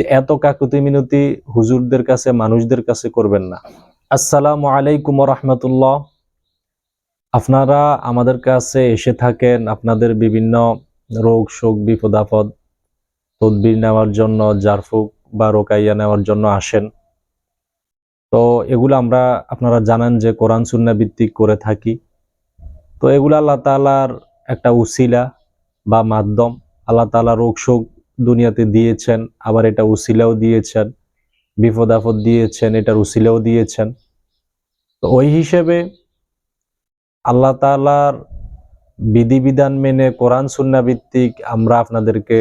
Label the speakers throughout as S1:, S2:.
S1: যে এত কাকুতি মিনতি হুজুরদের কাছে, মানুষদের কাছে করবেন না। আসসালামু আলাইকুম রহমতুল্লাহ। আপনারা আমাদের কাছে এসে থাকেন আপনাদের বিভিন্ন রোগ, শোক, বিপদ, আপদ, তদবির নেওয়ার জন্য, জারফুক বা রোকাইয়া নেওয়ার জন্য আসেন। তো এগুলো আমরা, আপনারা জানেন যে কোরআন সুন্না ভিত্তিক করে থাকি। তো এগুলো আল্লাহ তালার একটা উসিলা বা মাধ্যম। আল্লাহ তালা রোগ, শোক দুনিয়াতে দিয়েছেন, আবার এটা উসিলাও দিয়েছেন বিপদ আপদ দিয়েছেন, এটার উসিলাও দিয়েছেন। তো ওই হিসেবে আল্লাহ তালার বিধিবিধান মেনে কোরআন সুন্না ভিত্তিক আমরা আপনাদেরকে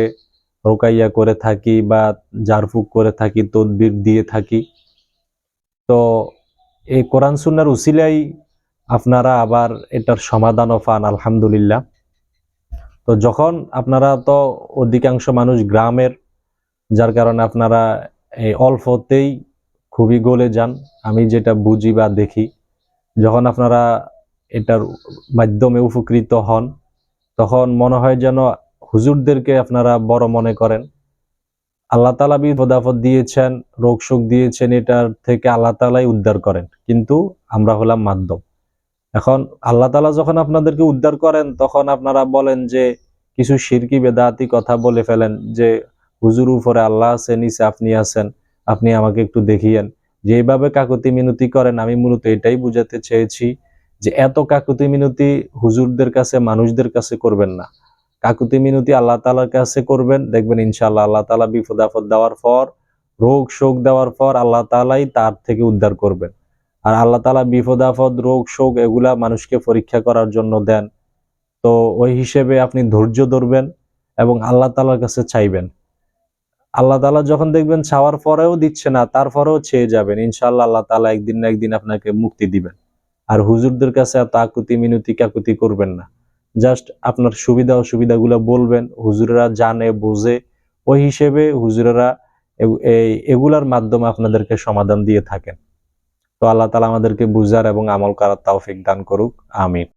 S1: রোকাইয়া করে থাকি বা জারফুক করে থাকি, তদবির দিয়ে থাকি। তো এই কোরআন সুন্নার উসিলাই আপনারা আবার এটার সমাধানও পান, আলহামদুলিল্লাহ। তো যখন আপনারা তো অধিকাংশ মানুষ গ্রামের, যার কারণে আপনারা এই অল্পতেই খুবই গলে যান, আমি যেটা বুঝি বা দেখি, যখন আপনারা এটার মাধ্যমে উপকৃত হন, তখন মনে হয় যেন হুজুরদেরকে আপনারা বড় মনে করেন। আল্লাহ তালা বিপদাফদ দিয়েছেন, রোগ শোক দিয়েছেন, এটার থেকে আল্লাহ তালাই উদ্ধার করেন। কিন্তু আমরা হলাম মাধ্যম। এখন আল্লাহ তালা যখন আপনাদেরকে উদ্ধার করেন, তখন আপনারা বলেন যে কিছু শিরকি বেদাতি কথা বলে ফেলেন যে, হুজুর উপরে আল্লাহ আছে, নিচে আপনি আছেন, আপনি আমাকে একটু দেখিয়েন। যে এইভাবে কাকুতি মিনতি করেন, আমি মূলত এটাই বুঝাতে চেয়েছি যে, এত কাকুতি মিনতি হুজুরদের কাছে, মানুষদের কাছে করবেন না। কাকুতি মিনতি আল্লাহ তালার কাছে করবেন, দেখবেন ইনশাল্লাহ আল্লাহ তালা বিপদ আপদ দেওয়ার পর রোগ শোক দেওয়ার পর আল্লাহ তালাই তার থেকে উদ্ধার করবেন। আর আল্লাহ তালা বিপদ, আপদ, রোগ, শোক এগুলা মানুষকে পরীক্ষা করার জন্য দেন। তো ওই হিসেবে আপনি ধৈর্য ধরবেন এবং আল্লাহ তালার কাছে চাইবেন। আল্লাহ তালা যখন দেখবেন ছাওয়ার পরেও দিচ্ছে না, তারপরেও চেয়ে যাবেন। ইনশাল্লাহ আল্লাহ তালা একদিন না একদিন আপনাকে মুক্তি দিবেন। আর হুজুরদের কাছে এত আকুতি মিনতি কাকুতি করবেন না। জাস্ট আপনার সুবিধা অসুবিধাগুলো বলবেন, হুজুরেরা জানে, বোঝে। ওই হিসেবে হুজুরেরা এগুলার মাধ্যমে আপনাদেরকে সমাধান দিয়ে থাকেন। তো আল্লাহ তালা আমাদেরকে বুঝার এবং আমল করার তাও দান করুক আমিন।